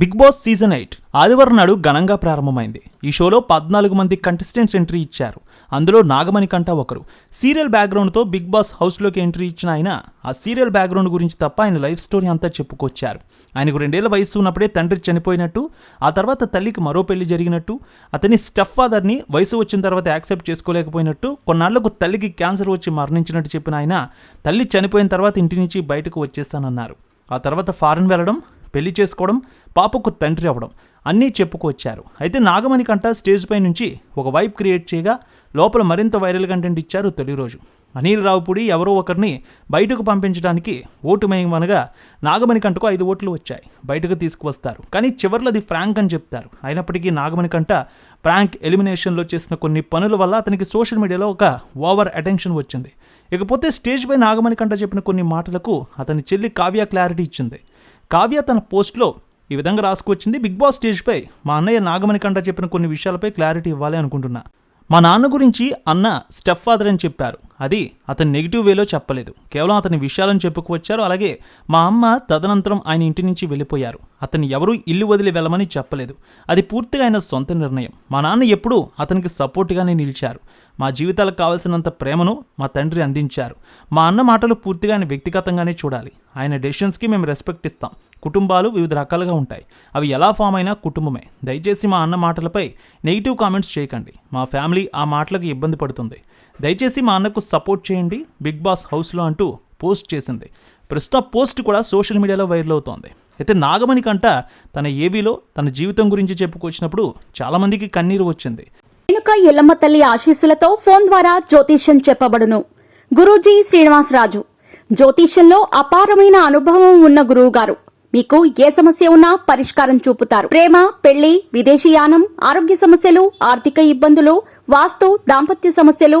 Big boss season eight ఆదివారం నాడు ఘనంగా ప్రారంభమైంది. ఈ షోలో పద్నాలుగు మంది కంటెస్టెంట్స్ ఎంట్రీ ఇచ్చారు. అందులో నాగమణి కంట ఒకరు. సీరియల్ బ్యాక్గ్రౌండ్తో బిగ్ బాస్ హౌస్లోకి ఎంట్రీ ఇచ్చిన ఆయన ఆ సీరియల్ బ్యాక్గ్రౌండ్ గురించి తప్ప ఆయన లైఫ్ స్టోరీ అంతా చెప్పుకొచ్చారు. ఆయనకు రెండేళ్ళ వయసు ఉన్నప్పుడే తండ్రి చనిపోయినట్టు ఆ తర్వాత తల్లికి మరో పెళ్ళి జరిగినట్టు అతని స్టెప్ ఫాదర్ని వయసు వచ్చిన తర్వాత యాక్సెప్ట్ చేసుకోలేకపోయినట్టు కొన్నాళ్ళకు తల్లికి క్యాన్సర్ వచ్చి మరణించినట్టు చెప్పిన ఆయన తల్లి చనిపోయిన తర్వాత ఇంటి నుంచి బయటకు వచ్చేస్తానన్నారు. ఆ తర్వాత ఫారెన్ వెళ్ళడం పెళ్ళి చేసుకోవడం పాపకు తండ్రి అవ్వడం అన్నీ చెప్పుకొచ్చారు అయితే నాగమణి కంట స్టేజ్ పై నుంచి ఒక వైబ్ క్రియేట్ చేయగా లోపల మరింత వైరల్ కంటెంట్ ఇచ్చారు తొలి రోజు అనిల్ రావుపూడి ఎవరో ఒకరిని బయటకు పంపించడానికి ఓటు మేయమనగా నాగమణి కంటకు ఐదు ఓట్లు వచ్చాయి. బయటకు తీసుకువస్తారు. కానీ చివర్లో అది ఫ్రాంక్ అని చెప్తారు. అయినప్పటికీ నాగమణి కంట ఫ్రాంక్ ఎలిమినేషన్లో చేసిన కొన్ని పనుల వల్ల అతనికి సోషల్ మీడియాలో ఒక ఓవర్ అటెన్షన్ వచ్చింది. ఇకపోతే స్టేజ్ పై నాగమణి కంట చెప్పిన కొన్ని మాటలకు అతని చెల్లి కావ్య క్లారిటీ ఇచ్చింది. కావ్య తన పోస్ట్లో ఈ విధంగా రాసుకొచ్చింది. బిగ్ బాస్ స్టేజ్పై మా అన్నయ్య నాగమణి కంట చెప్పిన కొన్ని విషయాలపై క్లారిటీ ఇవ్వాలి అనుకుంటున్నా. మా నాన్న గురించి అన్న స్టెప్ ఫాదర్ అని చెప్పారు. అది అతను నెగిటివ్ వేలో చెప్పలేదు. కేవలం అతని విషయాలను చెప్పుకువచ్చారు అలాగే మా అమ్మ తదనంతరం ఆయన ఇంటి నుంచి వెళ్ళిపోయారు. అతను ఎవరూ ఇల్లు వదిలి వెళ్ళమని చెప్పలేదు. అది పూర్తిగా ఆయన సొంత నిర్ణయం. మా నాన్న ఎప్పుడూ అతనికి సపోర్ట్గానే నిలిచారు. మా జీవితాలకు కావలసినంత ప్రేమను మా తండ్రి అందించారు. మా అన్న మాటలు పూర్తిగా ఆయన వ్యక్తిగతంగానే చూడాలి. ఆయన డెసిషన్స్కి మేము రెస్పెక్ట్ ఇస్తాం. కుటుంబాలు వివిధ రకాలుగా ఉంటాయి. అవి ఎలా ఫామ్ అయినా కుటుంబమే. దయచేసి మా అన్న మాటలపై నెగిటివ్ కామెంట్స్ చేయకండి. మా ఫ్యామిలీ ఆ మాటలకు ఇబ్బంది పడుతుంది. దయచేసి మా అన్నకు సపోర్ట్ చేయండి. బిగ్ బాస్ హౌస్లో అంటూ పోస్ట్ చేసింది. ప్రస్తుత పోస్ట్ కూడా సోషల్ మీడియాలో వైరల్ అవుతోంది. అయితే నాగమణి కంట తన ఏవీలో తన జీవితం గురించి చెప్పుకొచ్చినప్పుడు చాలామందికి కన్నీరు వచ్చింది. రేణుక ఎల్లమ్మ తల్లి ఆశీస్సులతో ఫోన్ ద్వారా జ్యోతిష్యం చెప్పబడును. గురూజీ శ్రీనివాసరాజు. జ్యోతిష్యంలో అపారమైన అనుభవం ఉన్న గురువు గారు మీకు ఏ సమస్య ఉన్నా పరిష్కారం చూపుతారు. ప్రేమ పెళ్ళి విదేశీయానం ఆరోగ్య సమస్యలు ఆర్థిక ఇబ్బందులు వాస్తు దాంపత్య సమస్యలు